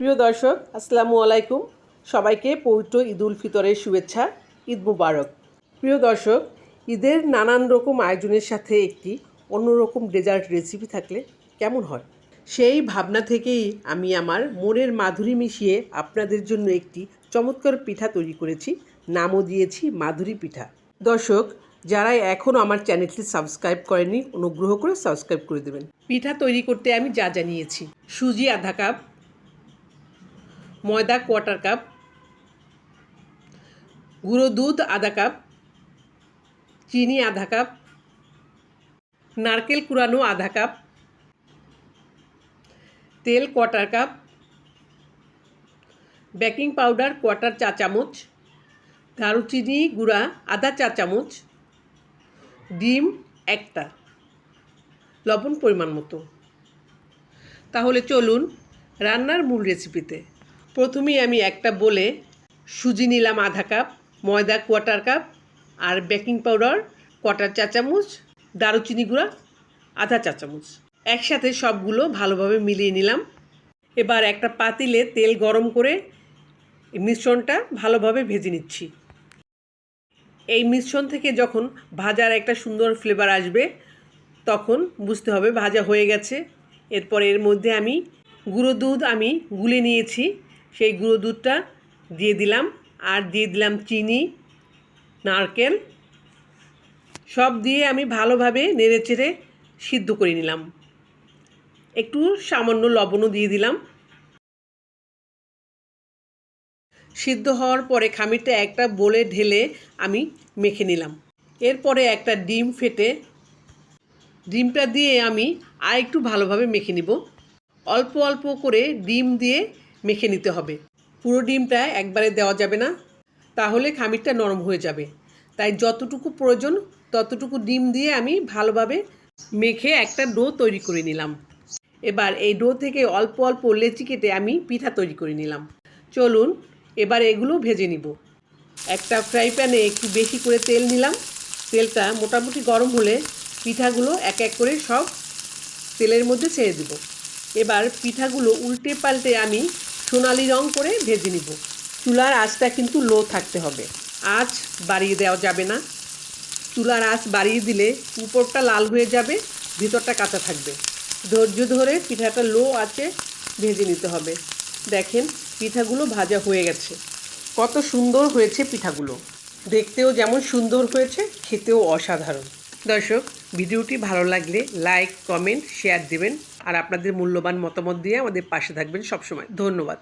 প্রিয় দর্শক, আসসালামু আলাইকুম। সবাইকে পবিত্র ঈদুল ফিতরের শুভেচ্ছা, ঈদ মুবারক। প্রিয় দর্শক, ঈদের নানান রকম আয়োজনের সাথে একটি অন্যরকম ডেজার্ট রেসিপি থাকলে কেমন হয়? সেই ভাবনা থেকেই আমি আমার মনের মাধুরী মিশিয়ে আপনাদের জন্য একটি চমৎকার পিঠা তৈরি করেছি। নামও দিয়েছি মাধুরী পিঠা। দর্শক, যারা এখনও আমার চ্যানেলটি সাবস্ক্রাইব করেনি অনুগ্রহ করে সাবস্ক্রাইব করে দেবেন। পিঠা তৈরি করতে আমি যা জানিয়েছি সুজি, আধা কাপ ময়দা কোয়ার্টার কাপ গুঁড়ো দুধ আধা কাপ চিনি আধা কাপ নারকেল কুড়ানো আধা কাপ তেল quarter cup baking powder quarter চা চামচ, দারুচিনি গুঁড়া আধা চা চামচ, ডিম একটা, লবণ পরিমাণ মতো। তাহলে চলুন রান্নার মূল রেসিপিতে প্রথমেই আমি একটা বলে সুজি নিলাম আধা কাপ, ময়দা কোয়াটার কাপ আর বেকিং পাউডার কোয়াটার চা চামচ, দারুচিনি গুঁড়া, আধা চা চামচ। একসাথে সবগুলো ভালোভাবে মিলিয়ে নিলাম। এবার একটা পাতিলে তেল গরম করে মিশ্রণটা ভালোভাবে ভেজে নিচ্ছি। এই মিশ্রণ থেকে যখন ভাজার একটা সুন্দর ফ্লেভার আসবে, তখন বুঝতে হবে ভাজা হয়ে গেছে। এরপর এর মধ্যে আমি গুঁড়ো দুধ আমি গুলে নিয়েছি। সেই গুঁড়ো দুধটা দিয়ে দিলাম। আর দিয়ে দিলাম চিনি, নারকেল, সব দিয়ে আমি ভালোভাবে নেড়েচেড়ে সিদ্ধ করে নিলাম। একটু সামান্য লবণও দিয়ে দিলাম। সিদ্ধ হওয়ার পরে খামিরটা একটা বলে ঢেলে আমি মেখে নিলাম। এরপরে একটা ডিম ফেটে, ডিমটা দিয়ে আমি আর একটু ভালোভাবে মেখে নিব। অল্প অল্প করে ডিম দিয়ে মেখে নিতে হবে। পুরো ডিমটা একবারে দেওয়া যাবে না। তাহলে খামিরটা নরম হয়ে যাবে। তাই যতটুকু প্রয়োজন, ততটুকু ডিম দিয়ে আমি ভালোভাবে মেখে একটা ডো তৈরি করে নিলাম। এবার এই ডো থেকে অল্প অল্প লেচি কেটে আমি পিঠা তৈরি করে নিলাম। চলুন, এবার এগুলো ভেজে নিব। একটা ফ্রাই প্যানে একটু বেশি করে তেল নিলাম। তেলটা মোটামুটি গরম হলে পিঠাগুলো এক এক করে সব তেলের মধ্যে ছেড়ে দেব। এবার পিঠাগুলো উল্টে পাল্টে আমি সোনালি রং করে ভেজে নিব। চুলার আঁচটা কিন্তু লো থাকতে হবে। আঁচ বাড়িয়ে দেওয়া যাবে না। চুলার আঁচ বাড়িয়ে দিলে উপরটা লাল হয়ে যাবে, ভিতরটা কাঁচা থাকবে। ধৈর্য ধরে পিঠাটা লো আছে ভেজে নিতে হবে। দেখেন, পিঠাগুলো ভাজা হয়ে গেছে। কত সুন্দর হয়েছে পিঠাগুলো। দেখতেও যেমন সুন্দর হয়েছে, খেতেও অসাধারণ। দর্শক, ভিডিওটি ভালো লাগলে লাইক, কমেন্ট, শেয়ার দেবেন। আর আপনাদের মূল্যবান মতামত দিয়ে আমাদের পাশে থাকবেন সবসময়। ধন্যবাদ।